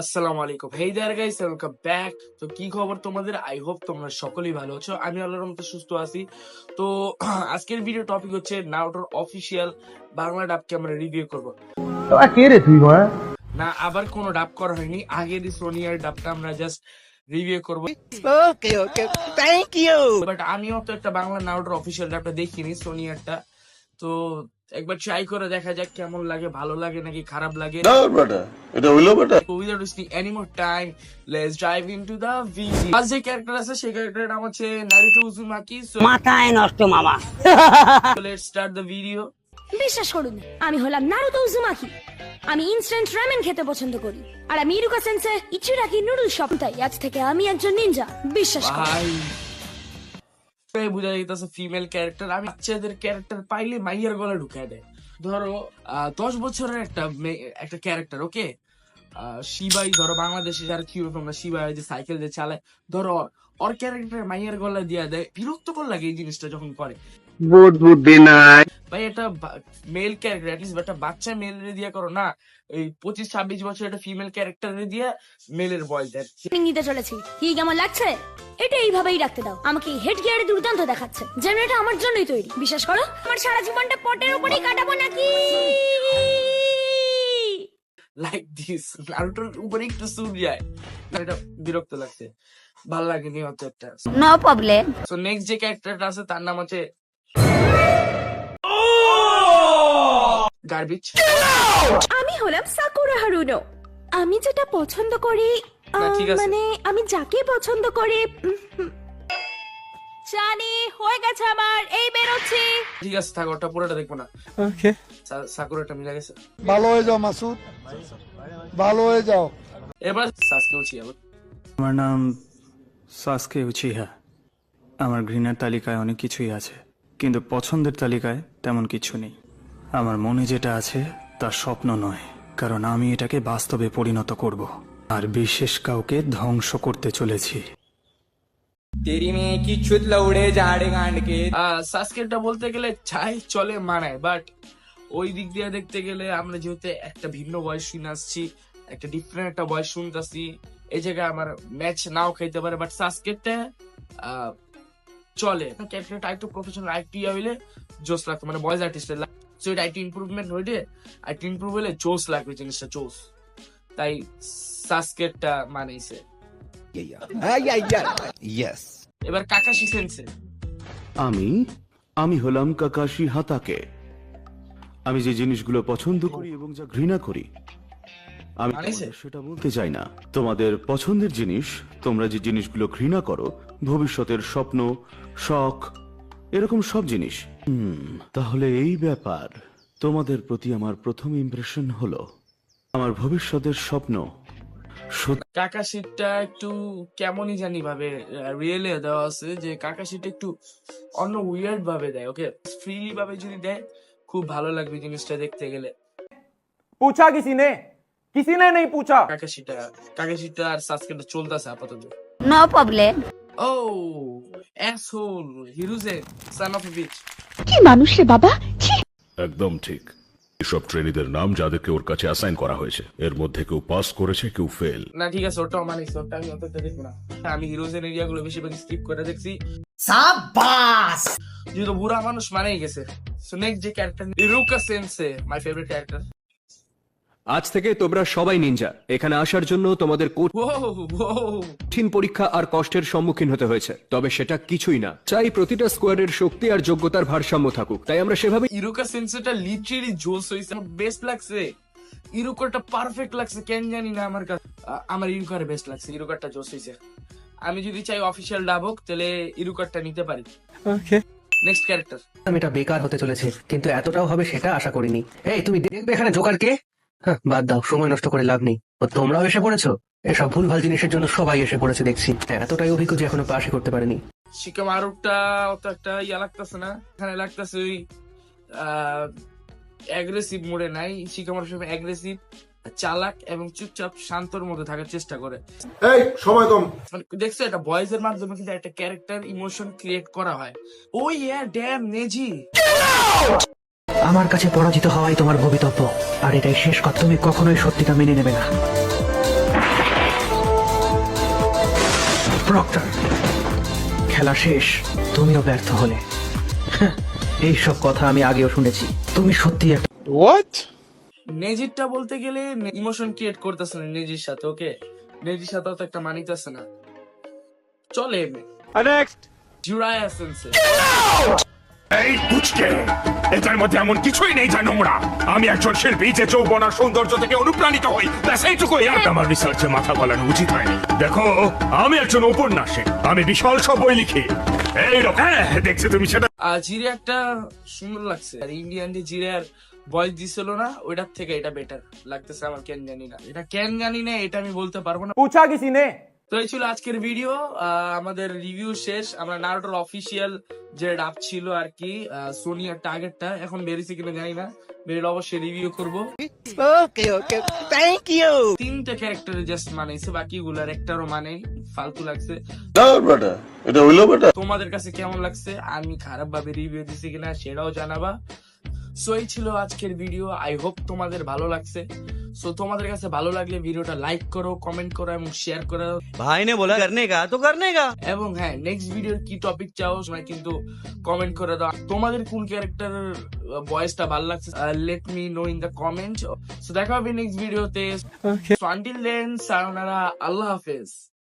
আসসালামু আলাইকুম। Hey there guys welcome back তো কি খবর তোমাদের? আই হোপ তোমরা সকলেই ভালো আছো। আমি আল্লাহর রহমতে সুস্থ আছি। তো আজকের ভিডিও টপিক হচ্ছে নাউটোর অফিসিয়াল বাংলা ডাবকে আমরা রিভিউ করব। তোরা কে রে তুই মা না আবার কোনো ডাব করা হয়নি। আগের সোনিয়ার ডাবটা আমরা জাস্ট রিভিউ করব। Okay, okay. Thank you. But আমিও তো একটা বাংলা নাউটোর অফিসিয়াল ডাবটা দেখিনি সোনিয়ারটা তো একবার ট্রাই করে দেখা যাক কেমন লাগে ভালো লাগে নাকি খারাপ লাগে। না বেটা এটা হইল বেটা any more time, let's dive into the video. আজ যে ক্যারেক্টার আছে সেই ক্যারেক্টারের নাম হচ্ছে নারুটো উজুমাকি মাথায় নষ্ট মামা। লেটস স্টার্ট দ্য ভিডিও বিশ্বাস করুন আমি হলাম নারুতো উজুমাকি আমি ইনস্ট্যান্ট রামেন খেতে পছন্দ করি। আর আমি ইরুকা সেন্সে ইচিরাকি নুডল শপ তাই আজ থেকে আমি একজন নিনজা বিশ্বাস করুন। বোঝা যাইতেছে ফিমেল ক্যারেক্টার আমি বাচ্চাদের ক্যারেক্টার পাইলে মাইয়ার গলা ঢুকায় দেয়। ধরো দশ বছরের একটা একটা ক্যারেক্টার ওকে শিবাই, ধরো বাংলাদেশে যারা কি আমরা শিবাই যে সাইকেল যে চালায়, ধরো ওর ক্যারেক্টার মাইয়ার গলা দিয়া দেয়। বিরক্তকর লাগে এই জিনিসটা যখন করে। বুট বুদ্ধি নাই ভাই এটা মেল ক্যারেক্টার অ্যাটলিস্ট একটা বাচ্চা মেল দিয়ে করো না এই পঁচিশ ছাব্বিশ বছর একটা ফিমেল ক্যারেক্টার দিয়ে মেলের বয়স দেয় নিতে চলেছি। কি কেমন লাগছে? এটা এইভাবেই রাখতে দাও। আমাকে হেড গিয়ারে দুর্দান্ত দেখাচ্ছে। যেন এটা আমার জন্যই তৈরি। বিশ্বাস করো? আমার সারা জীবনটা পটের উপরেই কাটাবো নাকি? লাইক দিস নারুটোর উপরে একটু সুর যায়। এটা বিরক্ত লাগছে। ভালো লাগেনি অত একটা। No problem. সো নেক্সট যে ক্যারেক্টারটা আছে তার নাম হচ্ছে আমি হলাম সাকুরা হারুনো। আমি যেটা পছন্দ করি না, আহ, ঠিক আছে। মানে আমি যাকে পছন্দ করি উম, হুম। জানি হয়ে গেছে আমার এই বেরোচ্ছি। ঠিক আছে থাকো ওটা পুরোটা দেখব না। সা- সাকুরাটা মিলে গেছে। ভালো হয়ে যাও মাসুদ। ভালো হয়ে যাও। এবার সাসকে উঠি আবার। আমার নাম সাসকে উচিহা। আমার ঘৃণার তালিকায় অনেক কিছুই আছে। কিন্তু পছন্দের তালিকায় তেমন কিছু নেই। আমার মনে যেটা আছে, তা স্বপ্ন নয়, কারণ আমি এটাকে বাস্তবে পরিণত করব, আর বিশেষ কাউকে ধ্বংস করতে চলেছি। সাসকেটটা বলতে গেলে চাই চলে মানায় বাট ওই দিক দিয়ে দেখতে গেলে আমরা যেহেতু একটা ভিন্ন বয়স শুনে আসছি, একটা ডিফারেন্ট একটা বয়স শুনতেছি, এই জায়গায় আমার ম্যাচ নাও খাইতে পারে বাট সাসকেটটা চলে। ক্যারেক্টারটা একটু প্রফেশনাল আইটি হইলে জোস লাগতো। মানে বয়েজ আর্টিস্টের সো এটা আইটি ইম্প্রুভমেন্ট হইলে আইটি ইম্প্রুভ হলে জোস লাগবে জিনিসটা জোস তাই সাসকেটটা মানেইছে। ইয়েস এবার কাকাশি সেন্সে। আমি আমি হলাম কাকাশি হাতাকে। আমি যে জিনিসগুলো পছন্দ করি এবং যা ঘৃণা করি আমি মানেছে? তোমাদের সেটা বলতে চাই না তোমাদের পছন্দের জিনিস তোমরা যে জিনিসগুলো ঘৃণা করো ভবিষ্যতের স্বপ্ন শখ এরকম সব জিনিস হুম তাহলে এই ব্যাপার তোমাদের প্রতি আমার প্রথম ইমপ্রেশন হলো আমার ভবিষ্যতের স্বপ্ন সত্যি কাকা শীটটা একটু কেমনই জানি ভাবে রিয়েলে দেওয়া আছে যে কাকা শীট একটু অন্য উইয়ার্ড ভাবে দেয় ওকে ফ্রিলি ভাবে যদি দেয় খুব ভালো লাগবে জিনিসটা দেখতে গেলে पूछा किसी ने किसी ने नहीं पूछा কাকা শীটটা কাকা শীটটা আর সাসকেটটা চলতেছে আপাতত No problem. O asshole Hiruzen son of bitch কি মানুষ রে বাবা একদম ঠিক এসব ট্রেনিদের নাম যাদেরকে ওর কাছে অ্যাসাইন করা হয়েছে এর মধ্যে কেউ পাস করেছে কেউ ফেল না ঠিক আছে ওটাও মানিস ওটা আমি অতটা দেখবো না আমি হিরোজের এরিয়া গুলো বেশিরভাগ স্কিপ করে দেখছি Sabas. যেহেতু বুড়া মানুষ মানেই গেছে সো নেক্সট যে ক্যারেক্টার ইরুকা সেন্সে মাই ফেভারিট ক্যারেক্টার আজ থেকে তোমরা সবাই নিনজা। এখানে আসার জন্য তোমাদের কঠিন পরীক্ষা আর কষ্টের সম্মুখীন হতে হয়েছে তবে সেটা কিছুই না। চাই প্রতিটা স্কোয়াডের শক্তি আর যোগ্যতার ভারসাম্য থাকুক তাই আমরা সেভাবে ইরুকা সেন্সেটা লিটারেলি জোস হইছে আমার বেস্ট লাগছে। ইরুকাটা পারফেক্ট লাগছে কেন জানি না আমার কাছে। আমার ইরুকার বেস্ট লাগছে ইরুকারটা জোস হইছে। আমি যদি চাই অফিসিয়াল ডাবক তাহলে ইরুকারটা নিতে পারি। নেক্সট ক্যারেক্টার আমি এটা বেকার হতে চলেছে কিন্তু এতটাও হবে সেটা আশা করিনি। এই তুমি দেখবে এখানে জোকার কে? হ্যাঁ, বাদ দাও সময় নষ্ট করে লাভ নেই। ও তোমরাও এসে পড়েছো? এসব ভুলভাল জিনিসের জন্য সবাই এসে পড়েছে দেখছি। এতটাই অভিজ্ঞ যে এখনও পাশে করতে পারেনি। শিকামারুকটা অত একটা ইয়া লাগতেছে না। এখানে লাগতেছে ওই অ্যাগ্রেসিভ মোডে নাই। শিকামারু সব অ্যাগ্রেসিভ চালাক এবং চুপচাপ শান্তর মধ্যে থাকার চেষ্টা করে। এই সময় কম। মানে দেখছ এটা ভয়েস এর মাধ্যমে কিন্তু একটা ক্যারেক্টার ইমোশন ক্রিয়েট করা হয়। ও ইয়া ড্যাম নেজি আমার কাছে পরাজিত হওয়াই তোমার ভবিতব্য। আর এটাই শেষ কথা তুমি কখনোই সত্যিটা মেনে নেবে না। প্রক্টর খেলা শেষ তুমিও ব্যর্থ হলে। হ্যাঁ, এইসব কথা আমি আগেও শুনেছি। তুমি সত্যি একটা হোয়াট নেজিরটা বলতে গেলে ইমোশন ক্রিয়েট করতেছে না নেজির সাথে ওকে নেজির সাথে তো একটা মানিতেছে না। চলে নেক্সট জুরায়া সেন্সে এই পুচকে এটার মধ্যে এমন কিছুই নেই যা নোংরা। আমি একজন শিল্পী যে চৌবনার সৌন্দর্য থেকে অনুপ্রাণিত হই। ব্যাস এইটুকুই। আর আমার রিসার্চে মাথা গলানো উচিত হয়নি। দেখো আমি একজন উপন্যাসে আমি বিশাল সব বই লিখি। এইরকম হ্যাঁ দেখছি তুমি সেটা আজিরে একটা সুন্দর লাগছে। আর ইন্ডিয়ান যে জিরে আর ভয়েস দিছিল না ওইটার থেকে এটা বেটার লাগতেছে আমার কেন জানি না। এটা কেন জানি না এটা আমি বলতে পারব না। পুছা কিসি নে? তো এই ছিল আজকের ভিডিও আমাদের রিভিউ শেষ। আমরা নারুটোর অফিসিয়াল যে ডাব ছিল আর কি সোনিয়ার টার্গেটটা এখন বেরিয়েছে কিনা জানি না। বেরিয়ে অবশ্যই রিভিউ করব। ওকে ওকে থ্যাংক ইউ তিনটা ক্যারেক্টারে জাস্ট মানাইছে বাকিগুলার একটারও মানে ফালতু লাগছে। এটা হইল বেটা তোমাদের কাছে কেমন লাগছে? আমি খারাপ ভাবে রিভিউ দিছি কিনা সেটাও জানাবা। সো এই ছিল আজকের ভিডিও আই হোপ তোমাদের ভালো লাগছে। সো তোমাদের কাছে ভালো লাগলে ভিডিওটা লাইক করো কমেন্ট করো এবং শেয়ার করো। ভাই নে বলা করনে কা তো করনে কা এবং হ্যাঁ নেক্সট ভিডিওর কি টপিক চাও সময় কিন্তু কমেন্ট করে দাও। তোমাদের কোন ক্যারেক্টার ভয়েসটা ভালো লাগছে let me know in the comment so দেখা হবে নেক্সট ভিডিওতে সো আনটিল দেন সায়োনারা আল্লাহ হাফেজ।